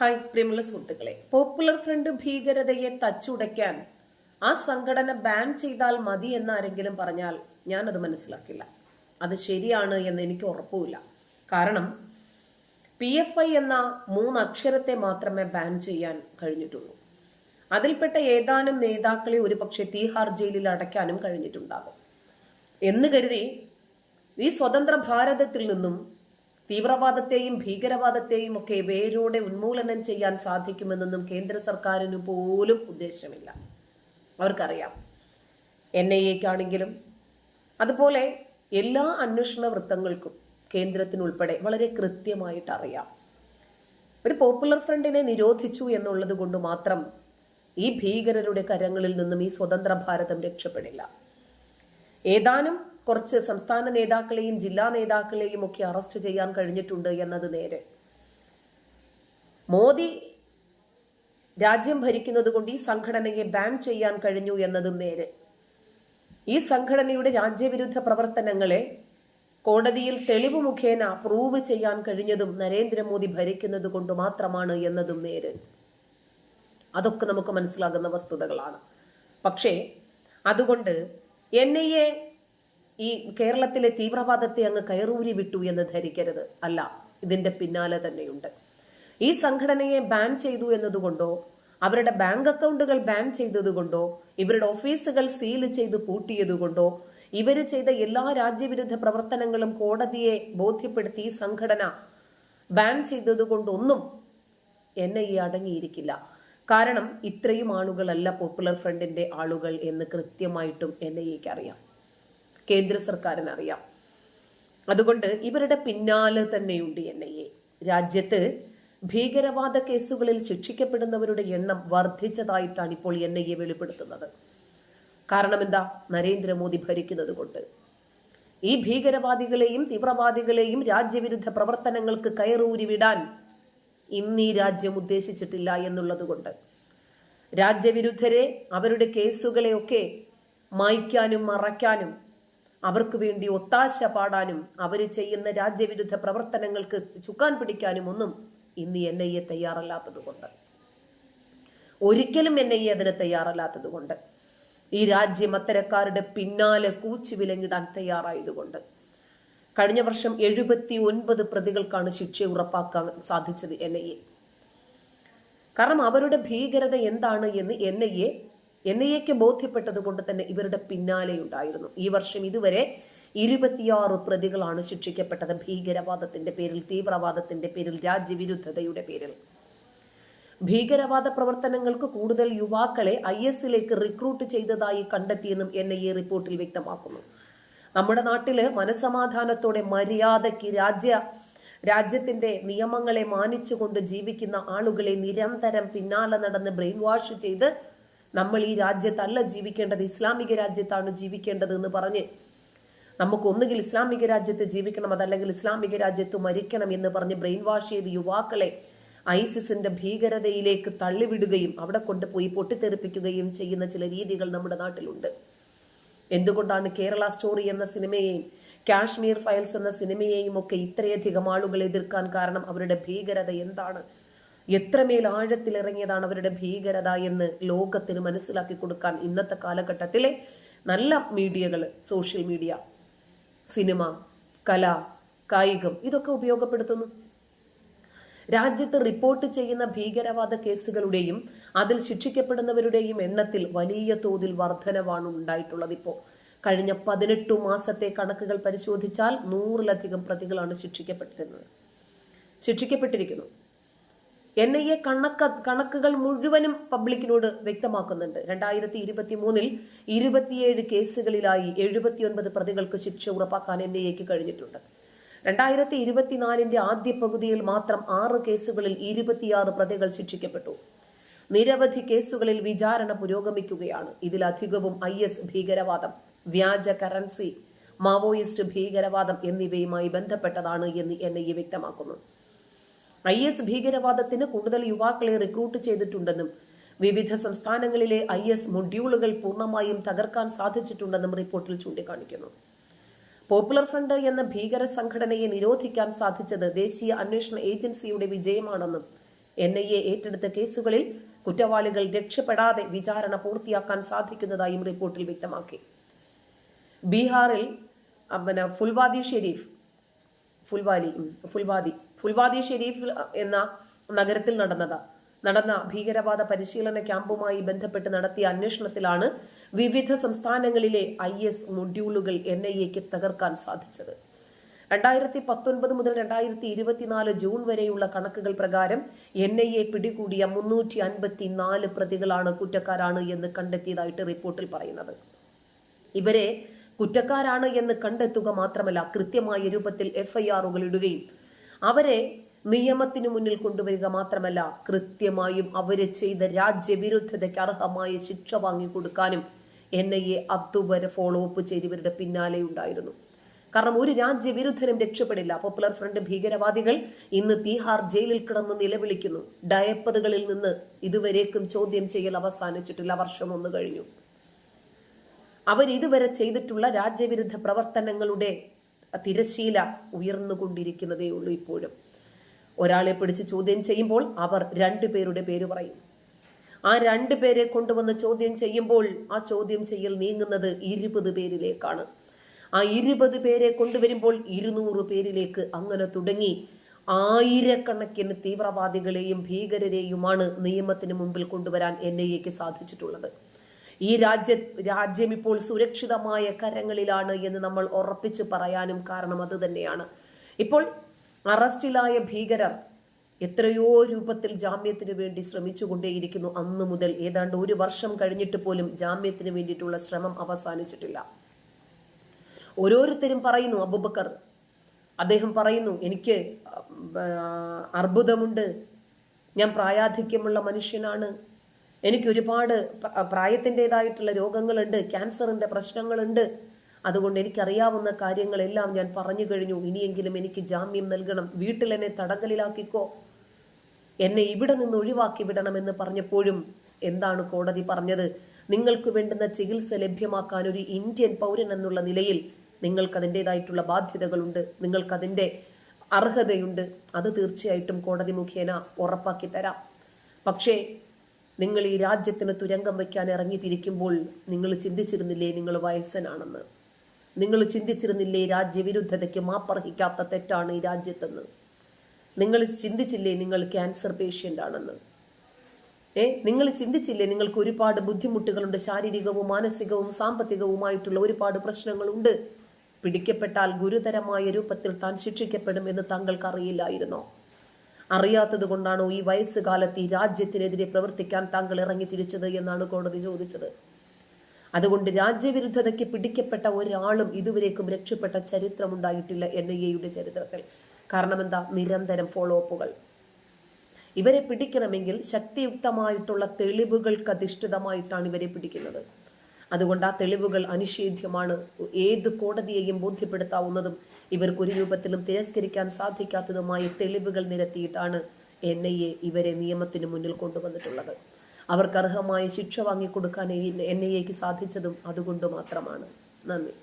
Hi പ്രിയമുള്ള സുഹൃത്തുക്കളെ. Popular front ഭീകരതയെ തച്ചുടയ്ക്കാൻ ആ സംഘടന ബാൻ ചെയ്താൽ മതി എന്നാരെങ്കിലും പറഞ്ഞാൽ ഞാനത് മനസ്സിലാക്കില്ല. അത് ശരിയാണ് എന്ന് എനിക്ക് ഉറപ്പുമില്ല. കാരണം പി എഫ് ഐ എന്ന മൂന്ന് അക്ഷരത്തെ മാത്രമേ ബാൻ ചെയ്യാൻ കഴിഞ്ഞിട്ടുള്ളൂ. അതിൽപ്പെട്ട ഏതാനും നേതാക്കളെ ഒരുപക്ഷെ തീഹാർ ജയിലിൽ അടയ്ക്കാനും കഴിഞ്ഞിട്ടുണ്ടാകും. എന്ന് കരുതി ഈ സ്വതന്ത്ര ഭാരതത്തിൽ നിന്നും തീവ്രവാദത്തെയും ഭീകരവാദത്തെയും ഒക്കെ വേരോടെ ഉന്മൂലനം ചെയ്യാൻ സാധിക്കുമെന്നൊന്നും കേന്ദ്ര സർക്കാരിന് പോലും ഉദ്ദേശമില്ല. അവർക്കറിയാം. എൻ ഐ എക്കാണെങ്കിലും അതുപോലെ എല്ലാ അന്വേഷണ വൃത്തങ്ങൾക്കും കേന്ദ്രത്തിനുൾപ്പെടെ വളരെ കൃത്യമായിട്ട് അറിയാം. ഒരു പോപ്പുലർ ഫ്രണ്ടിനെ നിരോധിച്ചു എന്നുള്ളത് കൊണ്ട് മാത്രം ഈ ഭീകരരുടെ കരങ്ങളിൽ നിന്നും ഈ സ്വതന്ത്ര ഭാരതം രക്ഷപ്പെടില്ല. ഏതാനും കുറച്ച് സംസ്ഥാന നേതാക്കളെയും ജില്ലാ നേതാക്കളെയും ഒക്കെ അറസ്റ്റ് ചെയ്യാൻ കഴിഞ്ഞിട്ടുണ്ട് എന്നത് നേരെ. മോദി രാജ്യം ഭരിക്കുന്നത് കൊണ്ട് ഈ സംഘടനയെ ബാൻ ചെയ്യാൻ കഴിഞ്ഞു എന്നതും നേരെ. ഈ സംഘടനയുടെ രാജ്യവിരുദ്ധ പ്രവർത്തനങ്ങളെ കോടതിയിൽ തെളിവ് മുഖേന പ്രൂവ് ചെയ്യാൻ കഴിഞ്ഞതും നരേന്ദ്രമോദി ഭരിക്കുന്നത് കൊണ്ട് മാത്രമാണ് എന്നതും നേര്. അതൊക്കെ നമുക്ക് മനസ്സിലാകുന്ന വസ്തുതകളാണ്. പക്ഷേ അതുകൊണ്ട് എൻ ഐ എ ഈ കേരളത്തിലെ തീവ്രവാദത്തെ അങ്ങ് കയറൂരി വിട്ടു എന്ന് ധരിക്കരുത്. അല്ല ഇതിന്റെ പിന്നാലെ തന്നെയുണ്ട്. ഈ സംഘടനയെ ബാൻ ചെയ്തു എന്നതുകൊണ്ടോ അവരുടെ ബാങ്ക് അക്കൗണ്ടുകൾ ബാൻ ചെയ്തതുകൊണ്ടോ ഇവരുടെ ഓഫീസുകൾ സീൽ ചെയ്ത് പൂട്ടിയതുകൊണ്ടോ ഇവർ ചെയ്ത എല്ലാ രാജ്യവിരുദ്ധ പ്രവർത്തനങ്ങളും കോടതിയെ ബോധ്യപ്പെടുത്തി ഈ സംഘടന ബാൻ ചെയ്തതുകൊണ്ടൊന്നും എന്നെ ഈ അടങ്ങിയിരിക്കില്ല. കാരണം ഇത്രയും ആളുകളല്ല പോപ്പുലർ ഫ്രണ്ടിന്റെ ആളുകൾ എന്ന് കൃത്യമായിട്ടും എൻ ഐ അറിയാം. കേന്ദ്ര സർക്കാരിന് അറിയാം അതുകൊണ്ട് ഇവരുടെ പിന്നാലെ തന്നെയുണ്ട് എൻ ഐ എ. രാജ്യത്ത് ഭീകരവാദ കേസുകളിൽ ശിക്ഷിക്കപ്പെടുന്നവരുടെ എണ്ണം വർദ്ധിച്ചതായിട്ടാണ് ഇപ്പോൾ എൻ ഐ എ വെളിപ്പെടുത്തുന്നത്. കാരണം എന്താ? നരേന്ദ്രമോദി ഭരിക്കുന്നത് കൊണ്ട്. ഈ ഭീകരവാദികളെയും തീവ്രവാദികളെയും രാജ്യവിരുദ്ധ പ്രവർത്തനങ്ങൾക്ക് കയറൂരി വിടാൻ രാജ്യം ഉദ്ദേശിച്ചിട്ടില്ല എന്നുള്ളത് കൊണ്ട്. രാജ്യവിരുദ്ധരെ അവരുടെ കേസുകളെയൊക്കെ മായ്ക്കാനും മറയ്ക്കാനും അവർക്ക് വേണ്ടി ഒത്താശ പാടാനും അവർ ചെയ്യുന്ന രാജ്യവിരുദ്ധ പ്രവർത്തനങ്ങൾക്ക് ചുക്കാൻ പിടിക്കാനും ഒന്നും ഇന്ന് എൻ ഐ എ തയ്യാറല്ലാത്തത് കൊണ്ട് ഒരിക്കലും എൻ ഐ എ അതിന് തയ്യാറല്ലാത്തത് കൊണ്ട് ഈ രാജ്യം അത്തരക്കാരുടെ പിന്നാലെ കൂച്ചു വിലങ്ങിടാൻ തയ്യാറായതുകൊണ്ട്. കഴിഞ്ഞ വർഷം എഴുപത്തി ഒൻപത് പ്രതികൾക്കാണ് ശിക്ഷ ഉറപ്പാക്കാൻ സാധിച്ചത് എൻ ഐ എ കാരണം അവരുടെ ഭീകരത എന്താണ് എന്ന് N I A N I എക്ക് ബോധ്യപ്പെട്ടത് കൊണ്ട് തന്നെ ഇവരുടെ പിന്നാലെ ഉണ്ടായിരുന്നു. ഈ വർഷം ഇതുവരെ ഇരുപത്തിയാറ് പ്രതികളാണ് ശിക്ഷിക്കപ്പെട്ടത്. ഭീകരവാദത്തിന്റെ പേരിൽ തീവ്രവാദത്തിന്റെ പേരിൽ രാജ്യവിരുദ്ധതയുടെ പേരിൽ. ഭീകരവാദ പ്രവർത്തനങ്ങൾക്ക് കൂടുതൽ യുവാക്കളെ ഐ എസിലേക്ക് റിക്രൂട്ട് ചെയ്തതായി കണ്ടെത്തിയെന്നും എൻ ഐ എ റിപ്പോർട്ടിൽ വ്യക്തമാക്കുന്നു. നമ്മുടെ നാട്ടിൽ മനസമാധാനത്തോടെ മര്യാദയ്ക്ക് രാജ്യ രാജ്യത്തിന്റെ നിയമങ്ങളെ മാനിച്ചുകൊണ്ട് ജീവിക്കുന്ന ആളുകളെ നിരന്തരം പിന്നാലെ നടന്ന് ബ്രെയിൻ വാഷ് ചെയ്ത് നമ്മൾ ഈ രാജ്യത്തല്ല ജീവിക്കേണ്ടത് ഇസ്ലാമിക രാജ്യത്താണ് ജീവിക്കേണ്ടത് എന്ന് പറഞ്ഞ് നമുക്ക് ഒന്നുകിൽ ഇസ്ലാമിക രാജ്യത്ത് ജീവിക്കണം അതല്ലെങ്കിൽ ഇസ്ലാമിക രാജ്യത്ത് മരിക്കണം എന്ന് പറഞ്ഞ് ബ്രെയിൻ വാഷ് ചെയ്ത് യുവാക്കളെ ഐസിസിന്റെ ഭീകരതയിലേക്ക് തള്ളിവിടുകയും അവിടെ കൊണ്ടുപോയി പൊട്ടിത്തെറിപ്പിക്കുകയും ചെയ്യുന്ന ചില രീതികൾ നമ്മുടെ നാട്ടിലുണ്ട്. എന്തുകൊണ്ടാണ് കേരള സ്റ്റോറി എന്ന സിനിമയെയും കാശ്മീർ ഫയൽസ് എന്ന സിനിമയെയും ഒക്കെ ഇത്രയധികം ആളുകൾ എതിർക്കാൻ കാരണം അവരുടെ ഭീകരത എന്താണ്? എത്രമേൽ ആഴത്തിലിറങ്ങിയതാണ് അവരുടെ ഭീകരത എന്ന് ലോകത്തിന് മനസ്സിലാക്കി കൊടുക്കാൻ ഇന്നത്തെ കാലഘട്ടത്തിലെ നല്ല മീഡിയകൾ സോഷ്യൽ മീഡിയ സിനിമ കല കായികം ഇതൊക്കെ ഉപയോഗപ്പെടുത്തുന്നു. രാജ്യത്ത് റിപ്പോർട്ട് ചെയ്യുന്ന ഭീകരവാദ കേസുകളുടെയും അതിൽ ശിക്ഷിക്കപ്പെടുന്നവരുടെയും എണ്ണത്തിൽ വലിയ തോതിൽ വർധനവാണ് ഉണ്ടായിട്ടുള്ളത് ഇപ്പോൾ. കഴിഞ്ഞ പതിനെട്ടു മാസത്തെ കണക്കുകൾ പരിശോധിച്ചാൽ നൂറിലധികം പ്രതികളാണ് ശിക്ഷിക്കപ്പെട്ടിരുന്നത്. ശിക്ഷിക്കപ്പെട്ടിരിക്കുന്നു. എൻ ഐ എ കണക്ക കണക്കുകൾ മുഴുവനും പബ്ലിക്കിനോട് വ്യക്തമാക്കുന്നുണ്ട്. രണ്ടായിരത്തി ഇരുപത്തി മൂന്നിൽ ഇരുപത്തിയേഴ് കേസുകളിലായി എഴുപത്തിയൊൻപത് പ്രതികൾക്ക് ശിക്ഷ ഉറപ്പാക്കാൻ എൻ ഐ എക്ക് കഴിഞ്ഞിട്ടുണ്ട്. രണ്ടായിരത്തി ഇരുപത്തിനാലിന്റെ ആദ്യ പകുതിയിൽ മാത്രം ആറ് കേസുകളിൽ ഇരുപത്തിയാറ് പ്രതികൾ ശിക്ഷിക്കപ്പെട്ടു. നിരവധി കേസുകളിൽ വിചാരണ പുരോഗമിക്കുകയാണ്. ഇതിലധികവും ഐ എസ് ഭീകരവാദം വ്യാജ കറൻസി മാവോയിസ്റ്റ് ഭീകരവാദം എന്നിവയുമായി ബന്ധപ്പെട്ടതാണ് എന്ന് എൻ ഐ എ വ്യക്തമാക്കുന്നു. ഐ എസ് ഭീകരവാദത്തിന് കൂടുതൽ യുവാക്കളെ റിക്രൂട്ട് ചെയ്തിട്ടുണ്ടെന്നും വിവിധ സംസ്ഥാനങ്ങളിലെ ഐ എസ് മൊഡ്യൂളുകൾ പൂർണമായും തകർക്കാൻ സാധിച്ചിട്ടുണ്ടെന്നും റിപ്പോർട്ടിൽ ചൂണ്ടിക്കാണിക്കുന്നു. പോപ്പുലർ ഫ്രണ്ട് എന്ന ഭീകര സംഘടനയെ നിരോധിക്കാൻ സാധിച്ചത് ദേശീയ അന്വേഷണ ഏജൻസിയുടെ വിജയമാണെന്നും എൻ ഐ എ ഏറ്റെടുത്ത കേസുകളിൽ കുറ്റവാളികൾ രക്ഷപ്പെടാതെ വിചാരണ പൂർത്തിയാക്കാൻ സാധിക്കുന്നതായും റിപ്പോർട്ടിൽ വ്യക്തമാക്കി. ബീഹാറിൽ പിന്നെ ഫുൽവാദി ഷെരീഫ് ഫുൽവാലി ഫുൽവാദി ഫുൽവാദി ഷെരീഫ് എന്ന നഗരത്തിൽ നടന്നത്. നടന്ന ഭീകരവാദ പരിശീലന ക്യാമ്പുമായി ബന്ധപ്പെട്ട് നടത്തിയ അന്വേഷണത്തിലാണ് വിവിധ സംസ്ഥാനങ്ങളിലെ ഐ എസ് മൊഡ്യൂളുകൾ എൻ ഐ എക്ക് തകർക്കാൻ സാധിച്ചത്. രണ്ടായിരത്തി പത്തൊൻപത് മുതൽ രണ്ടായിരത്തി ഇരുപത്തിനാല് ജൂൺ വരെയുള്ള കണക്കുകൾ പ്രകാരം എൻ ഐ എ പിടികൂടിയ മുന്നൂറ്റി അൻപത്തി നാല് പ്രതികളാണ് കുറ്റക്കാരാണ് എന്ന് കണ്ടെത്തിയതായിട്ട് റിപ്പോർട്ടിൽ പറയുന്നത്. ഇവരെ കുറ്റക്കാരാണ് എന്ന് കണ്ടെത്തുക മാത്രമല്ല കൃത്യമായ രൂപത്തിൽ എഫ്ഐആറുകൾ ഇടുകയും അവരെ നിയമത്തിനു മുന്നിൽ കൊണ്ടുവരിക മാത്രമല്ല കൃത്യമായും അവരെ ചെയ്ത രാജ്യവിരുദ്ധതയ്ക്ക് അർഹമായ ശിക്ഷ വാങ്ങിക്കൊടുക്കാനും എൻ ഐ എ അതുവരെ ഫോളോ അപ്പ് ചെയ്തവരുടെ പിന്നാലെ ഉണ്ടായിരുന്നു. കാരണം ഒരു രാജ്യവിരുദ്ധനും രക്ഷപ്പെടില്ല. പോപ്പുലർ ഫ്രണ്ട് ഭീകരവാദികൾ ഇന്ന് തീഹാർ ജയിലിൽ കിടന്ന് നിലവിളിക്കുന്നു. ഡയപ്പറുകളിൽ നിന്ന് ഇതുവരേക്കും ചോദ്യം ചെയ്യൽ അവസാനിച്ചിട്ടില്ല. വർഷം ഒന്ന് കഴിഞ്ഞു. അവർ ഇതുവരെ ചെയ്തിട്ടുള്ള രാജ്യവിരുദ്ധ പ്രവർത്തനങ്ങളുടെ തിരശീല ഉയർന്നുകൊണ്ടിരിക്കുന്നതേ ഉള്ളൂ ഇപ്പോഴും. ഒരാളെ പിടിച്ച് ചോദ്യം ചെയ്യുമ്പോൾ അവർ രണ്ടു പേരുടെ പേര് പറയും. ആ രണ്ടു പേരെ കൊണ്ടുവന്ന് ചോദ്യം ചെയ്യുമ്പോൾ ആ ചോദ്യം ചെയ്യൽ നീങ്ങുന്നത് ഇരുപത് പേരിലേക്കാണ്. ആ ഇരുപത് പേരെ കൊണ്ടുവരുമ്പോൾ ഇരുന്നൂറ് പേരിലേക്ക് അങ്ങനെ തുടങ്ങി ആയിരക്കണക്കിന് തീവ്രവാദികളെയും ഭീകരരെയുമാണ് നിയമത്തിന് മുമ്പിൽ കൊണ്ടുവരാൻ എൻ ഐ എക്ക് സാധിച്ചിട്ടുള്ളത്. ഈ രാജ്യ രാജ്യം ഇപ്പോൾ സുരക്ഷിതമായ കരങ്ങളിലാണ് എന്ന് നമ്മൾ ഉറപ്പിച്ചു പറയാനും കാരണം അത് തന്നെയാണ്. ഇപ്പോൾ അറസ്റ്റിലായ ഭീകരർ എത്രയോ രൂപത്തിൽ ജാമ്യത്തിന് വേണ്ടി ശ്രമിച്ചുകൊണ്ടേയിരിക്കുന്നു അന്നു മുതൽ. ഏതാണ്ട് ഒരു വർഷം കഴിഞ്ഞിട്ട് പോലും ജാമ്യത്തിന് വേണ്ടിയിട്ടുള്ള ശ്രമം അവസാനിച്ചിട്ടില്ല. ഓരോരുത്തരും പറയുന്നു അബുബക്കർ അദ്ദേഹം പറയുന്നു എനിക്ക് അർബുദമുണ്ട്. ഞാൻ പ്രായാധിക്യമുള്ള മനുഷ്യനാണ്. എനിക്ക് ഒരുപാട് പ്ര- പ്രായത്തിന്റെതായിട്ടുള്ള രോഗങ്ങളുണ്ട് ക്യാൻസറിന്റെ പ്രശ്നങ്ങളുണ്ട്. അതുകൊണ്ട് എനിക്കറിയാവുന്ന കാര്യങ്ങളെല്ലാം ഞാൻ പറഞ്ഞു കഴിഞ്ഞു. ഇനിയെങ്കിലും എനിക്ക് ജാമ്യം നൽകണം. വീട്ടിൽ എന്നെ തടങ്കലിലാക്കിക്കോ. എന്നെ ഇവിടെ നിന്ന് ഒഴിവാക്കി വിടണമെന്ന് പറഞ്ഞപ്പോഴും എന്താണ് കോടതി പറഞ്ഞത്? നിങ്ങൾക്ക് വേണ്ടുന്ന ചികിത്സ ലഭ്യമാക്കാൻ ഒരു ഇന്ത്യൻ പൗരൻ എന്നുള്ള നിലയിൽ നിങ്ങൾക്ക് അതിന്റെതായിട്ടുള്ള ബാധ്യതകളുണ്ട്. നിങ്ങൾക്കതിന്റെ അർഹതയുണ്ട്. അത് തീർച്ചയായിട്ടും കോടതി മുഖേന ഉറപ്പാക്കി തരാം. പക്ഷേ നിങ്ങൾ ഈ രാജ്യത്തിന് തുരങ്കം വയ്ക്കാൻ ഇറങ്ങിത്തിരിക്കുമ്പോൾ നിങ്ങൾ ചിന്തിച്ചിരുന്നില്ലേ നിങ്ങൾ വയസ്സനാണെന്ന്? നിങ്ങൾ ചിന്തിച്ചിരുന്നില്ലേ രാജ്യവിരുദ്ധതയ്ക്ക് മാപ്പർഹിക്കാത്ത തെറ്റാണ് ഈ രാജ്യത്തെന്ന്? നിങ്ങൾ ചിന്തിച്ചില്ലേ നിങ്ങൾ ക്യാൻസർ പേഷ്യന്റ് ആണെന്ന് ഏ നിങ്ങൾ ചിന്തിച്ചില്ലേ നിങ്ങൾക്ക് ഒരുപാട് ബുദ്ധിമുട്ടുകളുണ്ട്? ശാരീരികവും മാനസികവും സാമ്പത്തികവുമായിട്ടുള്ള ഒരുപാട് പ്രശ്നങ്ങളുണ്ട്. പിടിക്കപ്പെട്ടാൽ ഗുരുതരമായ രൂപത്തിൽ താൻ ശിക്ഷിക്കപ്പെടും എന്ന് താങ്കൾക്ക് അറിയില്ലായിരുന്നോ അറിയാത്തത് കൊണ്ടാണോ ഈ വയസ്സുകാലത്ത് ഈ രാജ്യത്തിനെതിരെ പ്രവർത്തിക്കാൻ താങ്കൾ ഇറങ്ങി തിരിച്ചത് എന്നാണ് കോടതി ചോദിച്ചത്. അതുകൊണ്ട് രാജ്യവിരുദ്ധതയ്ക്ക് പിടിക്കപ്പെട്ട ഒരാളും ഇതുവരേക്കും രക്ഷപ്പെട്ട ചരിത്രമുണ്ടായിട്ടില്ല എൻ ഐ എയുടെ ചരിത്രത്തിൽ. കാരണം എന്താ നിരന്തരം ഫോളോ അപ്പുകൾ ഇവരെ പിടിക്കണമെങ്കിൽ ശക്തിയുക്തമായിട്ടുള്ള തെളിവുകൾക്ക് അധിഷ്ഠിതമായിട്ടാണ് ഇവരെ പിടിക്കുന്നത്. അതുകൊണ്ട് ആ തെളിവുകൾ അനിഷേധ്യമാണ്. ഏത് കോടതിയെയും ബോധ്യപ്പെടുത്താവുന്നതും ഇവർക്ക് ഒരു രൂപത്തിലും തിരസ്കരിക്കാൻ സാധിക്കാത്തതുമായ തെളിവുകൾ നിരത്തിയിട്ടാണ് എൻ ഐ എ ഇവരെ നിയമത്തിന് മുന്നിൽ കൊണ്ടുവന്നിട്ടുള്ളത്. അവർക്ക് അർഹമായ ശിക്ഷ വാങ്ങിക്കൊടുക്കാൻ എൻ ഐ എക്ക് സാധിച്ചതും അതുകൊണ്ട് മാത്രമാണ്. നന്ദി.